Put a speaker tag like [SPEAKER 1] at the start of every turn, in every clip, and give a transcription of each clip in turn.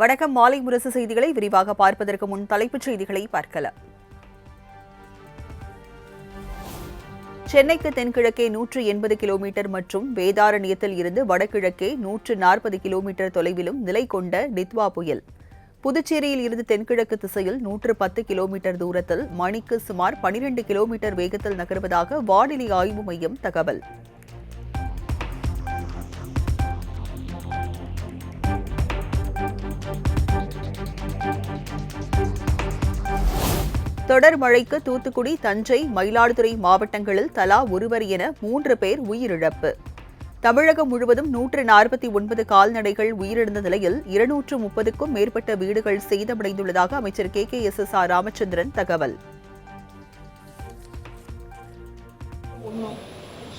[SPEAKER 1] வணக்கம். மாலை முரசு செய்திகளை விரிவாக பார்ப்பதற்கு முன் தலைப்புச் செய்திகளை பார்க்கலாம். சென்னைக்கு தென்கிழக்கே நூற்று எண்பது கிலோமீட்டர் மற்றும் வேதாரண்யத்தில் இருந்து வடகிழக்கே நூற்று நாற்பது கிலோமீட்டர் தொலைவிலும் நிலை கொண்ட டித்வா புயல். புதுச்சேரியில் இருந்து தென்கிழக்கு திசையில் நூற்று பத்து கிலோமீட்டர் தூரத்தில் மணிக்கு சுமார் பனிரெண்டு கிலோமீட்டர் வேகத்தில் நகர்வதாக வானிலை ஆய்வு மையம் தகவல். தொடர் மழைக்கு தூத்துக்குடி தஞ்சை மயிலாடுதுறை மாவட்டங்களில் தலா ஒருவர் என மூன்று பேர் உயிரிழப்பு. தமிழகம் முழுவதும் நூற்று நாற்பத்தி ஒன்பது கால்நடைகள் உயிரிழந்த நிலையில் இருநூற்று முப்பதுக்கும் மேற்பட்ட வீடுகள் சேதமடைந்துள்ளதாக அமைச்சர் K. K. S. S. R. Ramachandran தகவல்.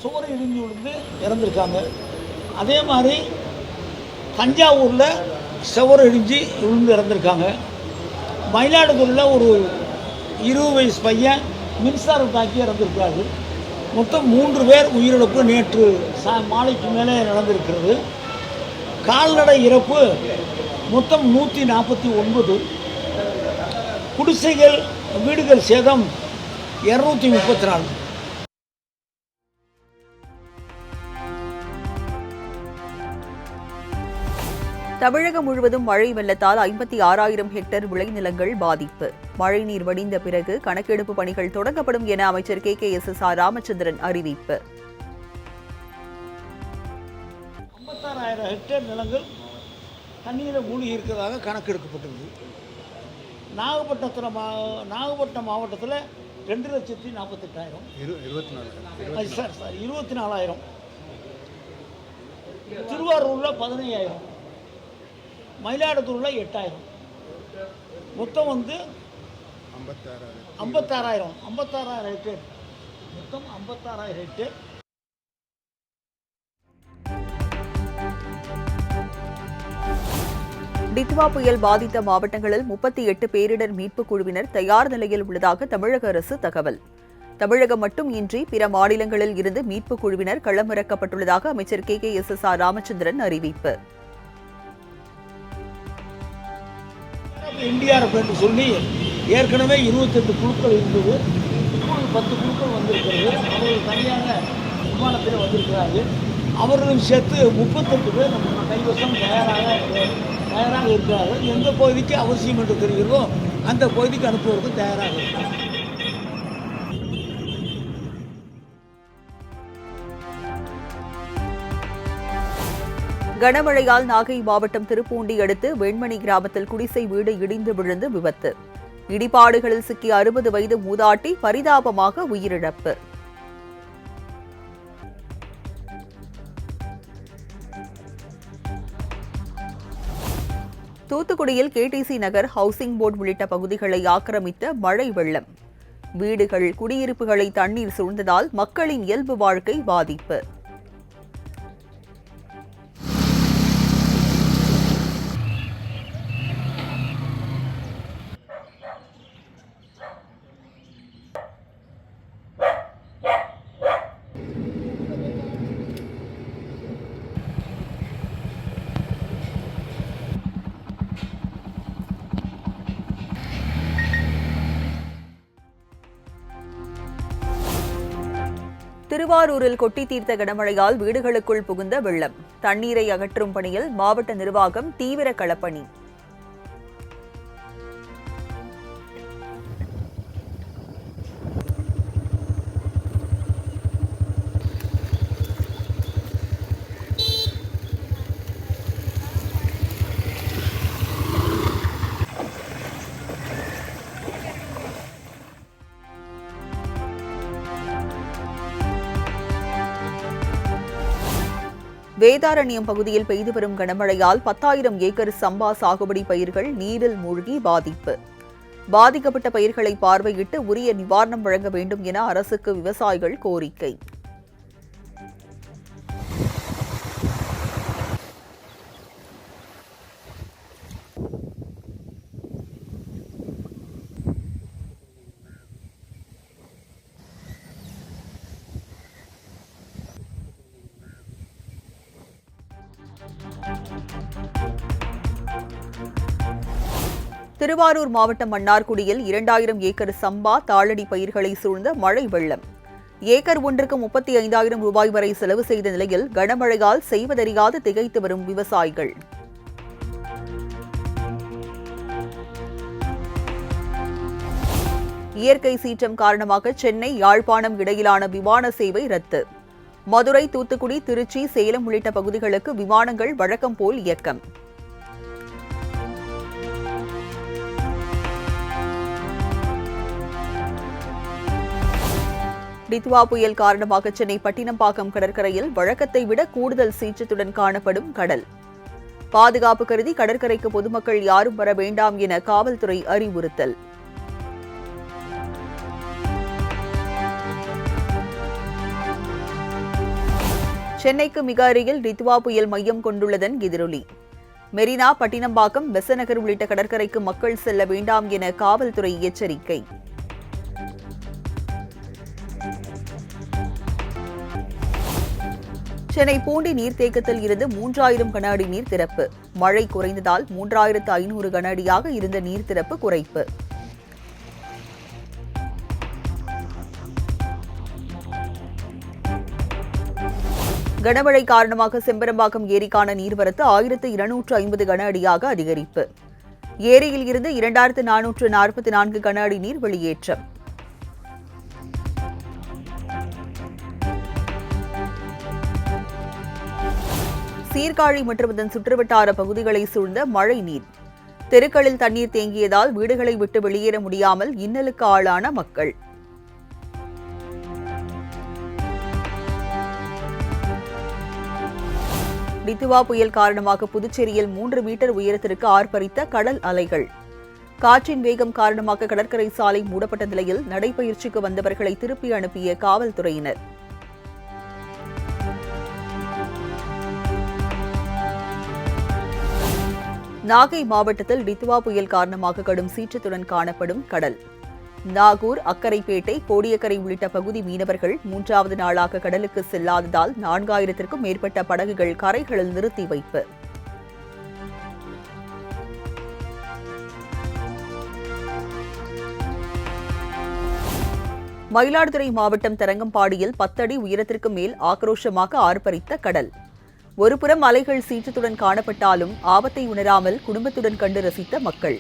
[SPEAKER 2] சுவர் இடிஞ்சு விழுந்து இறந்துருக்காங்க. அதே மாதிரி தஞ்சாவூரில் சுவர் இடிஞ்சு விழுந்து இறந்துருக்காங்க. மயிலாடுதுறையில் ஒரு இருபது வயசு பையன் மின்சாரம் தாக்கி இறந்துருக்காரு மொத்தம் மூன்று பேர் உயிரிழப்பு நேற்று சா மாலைக்கு மேலே நடந்திருக்கிறது. கால்நடை இறப்பு மொத்தம் நூற்றி நாற்பத்தி ஒன்பது. குடிசைகள் வீடுகள் சேதம் இரநூத்தி முப்பத்தி நாலு
[SPEAKER 1] தமிழகம் முழுவதும் மழை வெள்ளத்தால் ஐம்பத்தி ஆறாயிரம் ஹெக்டேர் விளைநிலங்கள் பாதிப்பு. மழைநீர் வடிந்த பிறகு கணக்கெடுப்பு பணிகள் தொடங்கப்படும் என அமைச்சர் K. K. S. S. R. Ramachandran அறிவிப்பு.
[SPEAKER 2] ஐம்பத்தாறாயிரம் ஹெக்டேர் நிலங்கள் தண்ணீரில் மூழ்கி இருக்கிறதாக கணக்கெடுக்கப்பட்டது நாகப்பட்டினத்தில் மா நாகப்பட்டினம் மாவட்டத்தில் ரெண்டு லட்சத்தி நாற்பத்தெட்டாயிரம்.
[SPEAKER 3] இரு இருபத்தி நாலு
[SPEAKER 2] அது சார் சார் இருபத்தி நாலாயிரம் திருவாரூரில் பதினையாயிரம். மயிலாடுதுறையில் எட்டாயிரம். மொத்தம் வந்து
[SPEAKER 3] ஐம்பத்தாறாயிரம்.
[SPEAKER 2] ஐம்பத்தாறாயிரம் ஐம்பத்தாறாயிரம் ஹெக்டேர் மொத்தம் ஐம்பத்தாறாயிரம் ஹெக்டேர்
[SPEAKER 1] டித்வா புயல் பாதித்த மாவட்டங்களில் முப்பத்தி எட்டு பேரிடர் மீட்புக் குழுவினர் தயார் நிலையில் உள்ளதாக தமிழக அரசு தகவல். தமிழகம் மட்டும் இன்றி பிற மாநிலங்களில் இருந்து மீட்புக் குழுவினர் களமிறக்கப்பட்டுள்ளதாக அமைச்சர் K K S S R Ramachandran அறிவிப்பு.
[SPEAKER 2] என்டிஆர்எஃப் என்று சொல்லி ஏற்கனவே இருபத்தெட்டு குழுக்கள் இருந்தது. இப்பொழுது பத்து குழுக்கள் வந்திருக்கிறது. அவர்கள் தனியாக விமானத்தில் வந்திருக்கிறார்கள். அவர்களும் சேர்த்து முப்பத்தெட்டு பேர் நம்ம கைவசம் தயாராக தயாராக இருக்கிறார்கள். எந்த பகுதிக்கு அவசியம் என்று தெரிகிறதோ அந்த பகுதிக்கு அனுப்புவதற்கு தயாராக இருக்கிறார்கள்.
[SPEAKER 1] கனமழையால் நாகை மாவட்டம் திருப்பூண்டி அடுத்து வெண்மணி கிராமத்தில் குடிசை வீடு இடிந்து விழுந்து விபத்து. இடிபாடுகளில் சிக்கிய அறுபது வயது மூதாட்டி பரிதாபமாக உயிரிழப்பு. தூத்துக்குடியில் கேடிசி நகர் ஹவுசிங் போர்டு உள்ளிட்ட பகுதிகளை ஆக்கிரமித்த மழை வெள்ளம். வீடுகள் குடியிருப்புகளை தண்ணீர் சூழ்ந்ததால் மக்களின் இயல்பு வாழ்க்கை பாதிப்பு. திருவாரூரில் கொட்டி தீர்த்த கனமழையால் வீடுகளுக்குள் புகுந்த வெள்ளம். தண்ணீரை அகற்றும் பணியில் மாவட்ட நிர்வாகம் தீவிர களப்பணி. வேதாரண்யம் பகுதியில் பெய்து வரும் கனமழையால் பத்தாயிரம் ஏக்கர் சம்பா சாகுபடி பயிர்கள் நீரில் மூழ்கி பாதிப்பு. பாதிக்கப்பட்ட பயிர்களை பார்வையிட்டு உரிய நிவாரணம் வழங்க வேண்டும் என அரசுக்கு விவசாயிகள் கோரிக்கை. திருவாரூர் மாவட்டம் மன்னார்குடியில் இரண்டாயிரம் ஏக்கர் சம்பா தாளடி பயிர்களை சூழ்ந்த மழை வெள்ளம். ஏக்கர் ஒன்றுக்கு முப்பத்தி ஐந்தாயிரம் ரூபாய் வரை செலவு செய்த நிலையில் கனமழையால் செய்வதறியாது திகைத்து வரும் விவசாயிகள். இயற்கை சீற்றம் காரணமாக சென்னை யாழ்ப்பாணம் இடையிலான விமான சேவை ரத்து. மதுரை தூத்துக்குடி திருச்சி சேலம் உள்ளிட்ட பகுதிகளுக்கு விமானங்கள் வழக்கம் போல் இயக்கம். டித்வா புயல் காரணமாக சென்னை பட்டினம்பாக்கம் கடற்கரையில் வழக்கத்தை விட கூடுதல் சீற்றத்துடன் காணப்படும் கடல். பாதுகாப்பு கருதி கடற்கரைக்கு பொதுமக்கள் யாரும் வர வேண்டாம் என காவல்துறை அறிவுறுத்தல். சென்னைக்கு மிக அருகில் ரித்வா புயல் மையம் கொண்டுள்ளதன் எதிரொலி. மெரினா பட்டினம்பாக்கம் பெசநகர் உள்ளிட்ட கடற்கரைக்கு மக்கள் செல்ல வேண்டாம் என காவல்துறை எச்சரிக்கை. சென்னை பூண்டி நீர்த்தேக்கத்தில் இருந்து மூன்றாயிரம் கன அடி நீர் திறப்பு. மழை குறைந்ததால் மூன்றாயிரத்து ஐநூறு கன அடியாக இருந்த நீர் திறப்பு குறைப்பு. கனமழை காரணமாக செம்பரம்பாக்கம் ஏரிக்கான நீர்வரத்து ஆயிரத்து இருநூற்று ஐம்பது கன அடியாக அதிகரிப்பு. ஏரியில் இருந்து இரண்டாயிரத்து நானூற்று நாற்பத்தி நான்கு கன அடி நீர் வெளியேற்றம். சீர்காழி மற்றும் அதன் சுற்றுவட்டார பகுதிகளை சூழ்ந்த மழை நீர். தெருக்களில் தண்ணீர் தேங்கியதால் வீடுகளை விட்டு வெளியேற முடியாமல் இன்னலுக்கு ஆளான மக்கள். டித்துவா புயல் காரணமாக புதுச்சேரியில் மூன்று மீட்டர் உயரத்திற்கு ஆர்ப்பரித்த கடல் அலைகள். காற்றின் வேகம் காரணமாக கடற்கரை சாலை மூடப்பட்ட நிலையில் நடைபயிற்சிக்கு வந்தவர்களை திருப்பி அனுப்பிய காவல்துறையினர். நாகை மாவட்டத்தில் டித்துவா புயல் காரணமாக கடும் சீற்றத்துடன் காணப்படும் கடல். நாகூர் அக்கரைப்பேட்டை கோடியக்கரை உள்ளிட்ட பகுதி மீனவர்கள் மூன்றாவது நாளாக கடலுக்கு செல்லாததால் நான்காயிரத்திற்கும் மேற்பட்ட படகுகள் கரைகளில் நிறுத்தி வைப்பு. மயிலாடுதுறை மாவட்டம் தரங்கம்பாடியில் பத்தடி உயரத்திற்கு மேல் ஆக்ரோஷமாக ஆர்ப்பரித்த கடல். ஒருபுறம் அலைகள் சீற்றத்துடன் காணப்பட்டாலும் ஆபத்தை உணராமல் குடும்பத்துடன் கண்டு ரசித்த மக்கள்.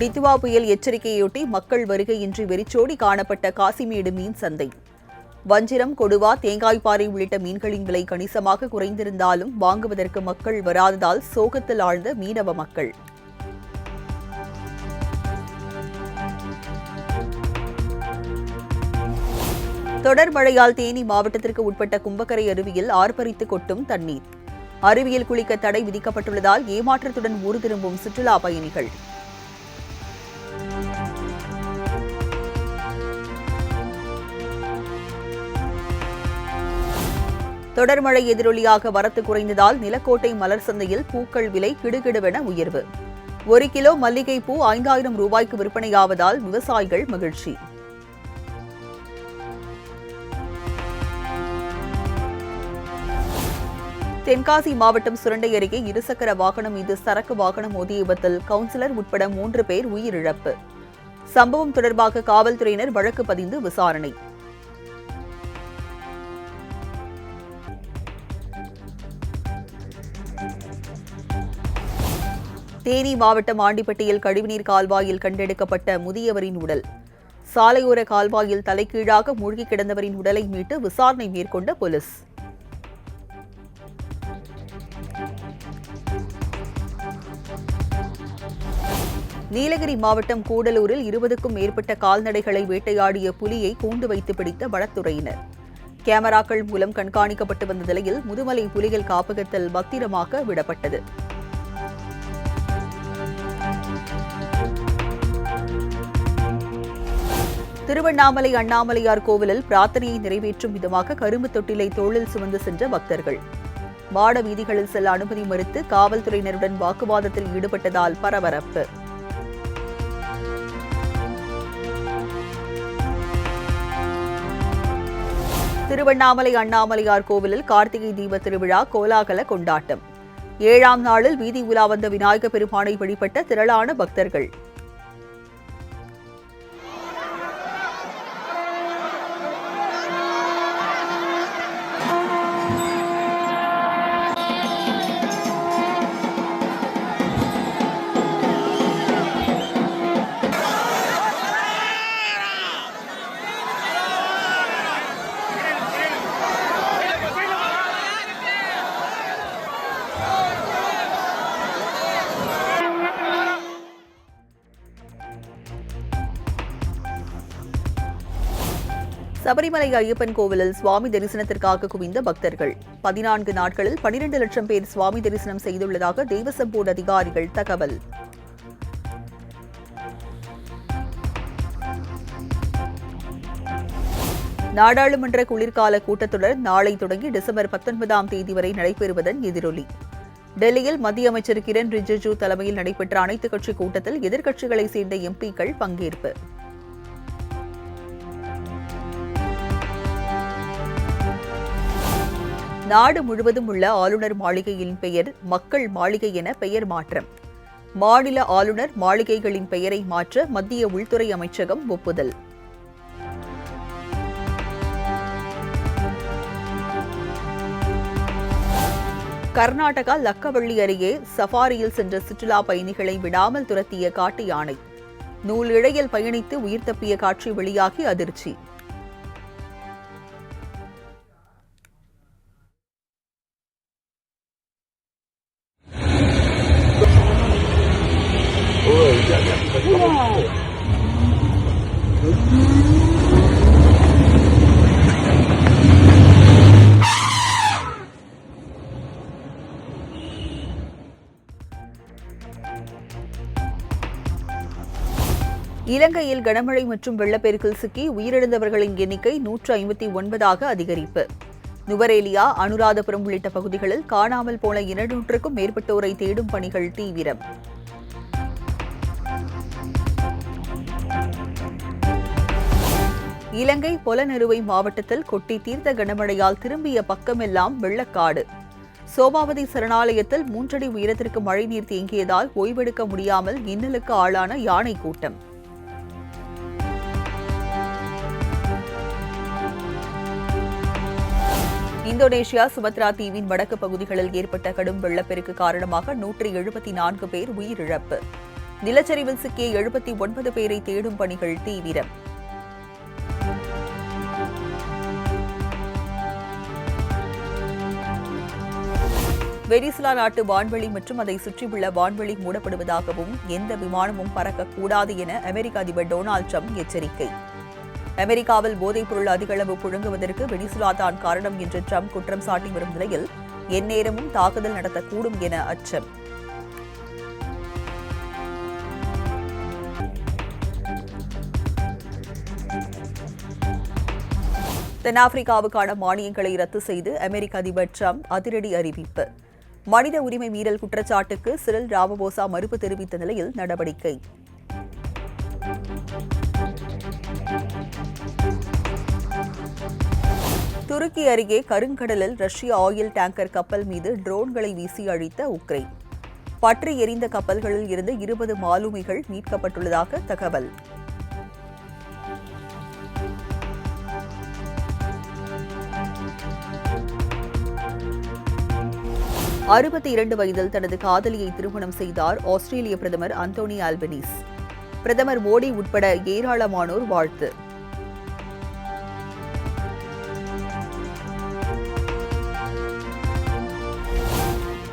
[SPEAKER 1] டித்துவா புயல் எச்சரிக்கையொட்டி மக்கள் வருகையின்றி வெறிச்சோடி காணப்பட்ட காசிமேடு மீன் சந்தை. வஞ்சிரம் கொடுவா தேங்காய்பாறை உள்ளிட்ட மீன்களின் விலை கணிசமாக குறைந்திருந்தாலும் வாங்குவதற்கு மக்கள் வராததால் சோகத்தில் ஆழ்ந்த மீனவ மக்கள். தொடர் மழையால் தேனி மாவட்டத்திற்கு உட்பட்ட கும்பக்கரை அருவியில் ஆர்ப்பரித்து கொட்டும் தண்ணீர். அருவியில் குளிக்க தடை விதிக்கப்பட்டுள்ளதால் ஏமாற்றத்துடன் ஊர் திரும்பும் சுற்றுலா பயணிகள். தொடர் மழை எதிரொலியாக வரத்து குறைந்ததால் நிலக்கோட்டை மலர் சந்தையில் பூக்கள் விலை கிடுகிடுவென உயர்வு. ஒரு கிலோ மல்லிகை பூ ஐந்தாயிரம் ரூபாய்க்கு விற்பனையாவதால் விவசாயிகள் மகிழ்ச்சி. தென்காசி மாவட்டம் சுரண்டை அருகே இருசக்கர வாகனம் மீது சரக்கு வாகனம் மோதிய விபத்தில் கவுன்சிலர் உட்பட மூன்று பேர் உயிரிழப்பு. சம்பவம் தொடர்பாக காவல்துறையினர் வழக்கு பதிந்து விசாரணை. தேனி மாவட்டம் ஆண்டிப்பட்டியில் கழிவுநீர் கால்வாயில் கண்டெடுக்கப்பட்ட முதியவரின் உடல். சாலையோர கால்வாயில் தலைகீழாக மூழ்கி கிடந்தவரின் உடலை மீட்டு விசாரணை மேற்கொண்ட போலீஸ். நீலகிரி மாவட்டம் கூடலூரில் இருபதுக்கும் மேற்பட்ட கால்நடைகளை வேட்டையாடிய புலியை கூண்டு வைத்து பிடித்த வனத்துறையினர். கேமராக்கள் மூலம் கண்காணிக்கப்பட்டு வந்த நிலையில் முதுமலை புலிகள் காப்பகத்தில் பத்திரமாக விடப்பட்டது. திருவண்ணாமலை அண்ணாமலையார் கோவிலில் பிரார்த்தனையை நிறைவேற்றும் விதமாக கரும்பு தொட்டிலை தோளில் சுமந்து சென்ற பக்தர்கள். மாட வீதிகளில் செல்ல அனுமதி மறுத்து காவல்துறையினருடன் வாக்குவாதத்தில் ஈடுபட்டதால் பரபரப்பு. திருவண்ணாமலை அண்ணாமலையார் கோவிலில் கார்த்திகை தீப திருவிழா கோலாகல கொண்டாட்டம். ஏழாம் நாளில் வீதி உலா வந்த விநாயக பெருமானை வழிபட்ட திரளான பக்தர்கள். சபரிமலை ஐயப்பன் கோவிலில் சுவாமி தரிசனத்திற்காக குவிந்த பக்தர்கள். பதினான்கு நாட்களில் பனிரெண்டு லட்சம் பேர் சுவாமி தரிசனம் செய்துள்ளதாக தேவசம் போர்டு அதிகாரிகள் தகவல். நாடாளுமன்ற குளிர்கால கூட்டத்தொடர் நாளை தொடங்கி டிசம்பர் பத்தொன்பதாம் தேதி வரை நடைபெறுவதன் எதிரொலி. டெல்லியில் மத்திய அமைச்சர் கிரண் ரிஜிஜு தலைமையில் நடைபெற்ற அனைத்துக் கட்சி கூட்டத்தில் எதிர்க்கட்சிகளைச் சேர்ந்த எம்பிக்கள் பங்கேற்பு. நாடு முழுவதும் உள்ள ஆளுநர் மாளிகையின் பெயர் மக்கள் மாளிகை என பெயர் மாற்றம். மாநில ஆளுநர் மாளிகைகளின் பெயரை மாற்ற மத்திய உள்துறை அமைச்சகம் ஒப்புதல். கர்நாடகா லக்கவள்ளி அருகே சஃபாரியில் சென்ற சுற்றுலா பயணிகளை விடாமல் துரத்திய காட்டு யானை. நூல் இழையில் பயணித்து உயிர் தப்பிய காட்சி வெளியாகி அதிர்ச்சி. இலங்கையில் கனமழை மற்றும் வெள்ளப்பெருக்கில் சிக்கி உயிரிழந்தவர்களின் எண்ணிக்கை நூற்று ஐம்பத்தி ஒன்பதாக அதிகரிப்பு. நுவரேலியா அனுராதபுரம் உள்ளிட்ட பகுதிகளில் காணாமல் போன இருநூற்றுக்கும் மேற்பட்டோரை தேடும் பணிகள் தீவிரம். இலங்கை பொலனறுவை மாவட்டத்தில் கொட்டி தீர்த்த கனமழையால் திரும்பிய பக்கமெல்லாம் வெள்ளக்காடு. சோமாவதி சரணாலயத்தில் மூன்றடி உயரத்திற்கு மழைநீர் தேங்கியதால் ஓய்வெடுக்க முடியாமல் இன்னலுக்கு ஆளான யானை கூட்டம். இந்தோனேஷியா சுமத்ரா தீவின் வடக்கு பகுதிகளில் ஏற்பட்ட கடும் வெள்ளப்பெருக்கு காரணமாக நூற்றி எழுபத்தி நான்கு பேர் உயிரிழப்பு. நிலச்சரிவில் சிக்கிய எழுபத்தி ஒன்பது பேரை தேடும் பணிகள் தீவிரம். வெனிசுலா நாட்டு வான்வெளி மற்றும் அதை சுற்றியுள்ள வான்வெளி மூடப்படுவதாகவும் எந்த விமானமும் பறக்கக்கூடாது என அமெரிக்க அதிபர் டொனால்டு ட்ரம்ப் எச்சரிக்கை. அமெரிக்காவில் போதைப்பொருள் அதிகளவு புழங்குவதற்கு வெனிசுலா தான் காரணம் என்று ட்ரம்ப் குற்றம் சாட்டி வரும் நிலையில் எந்நேரமும் தாக்குதல் நடத்தக்கூடும் என அச்சம். தென்னாப்பிரிக்காவுக்கான மானியங்களை ரத்து செய்து அமெரிக்க அதிபர் ட்ரம்ப் அதிரடி அறிவிப்பு. மனித உரிமை மீறல் குற்றச்சாட்டுக்கு சிறில் ராமபோசா மறுப்பு தெரிவித்த நிலையில் நடவடிக்கை. துருக்கி அருகே கருங்கடலில் ரஷ்ய ஆயில் டேங்கர் கப்பல் மீது ட்ரோன்களை வீசி அழித்த உக்ரைன். பற்றி எரிந்த கப்பல்களில் இருந்து இருபது மாலுமிகள் மீட்கப்பட்டுள்ளதாக தகவல். அறுபத்தி இரண்டு வயதில் தனது காதலியை திருமணம் செய்தார் ஆஸ்திரேலிய பிரதமர் அந்தோனி ஆல்பனீஸ். பிரதமர் மோடி உட்பட ஏராளமானோர் வாழ்த்து.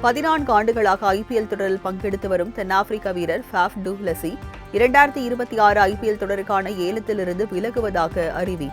[SPEAKER 1] பதினான்கு ஆண்டுகளாக ஐபிஎல் தொடரில் பங்கெடுத்து வரும் தென்னாப்பிரிக்க வீரர் ஃபாஃப் டூப்ளசி இரண்டாயிரத்தி இருபத்தி ஆறு ஐபிஎல் தொடருக்கான ஏலத்திலிருந்து விலகுவதாக அறிவிப்பு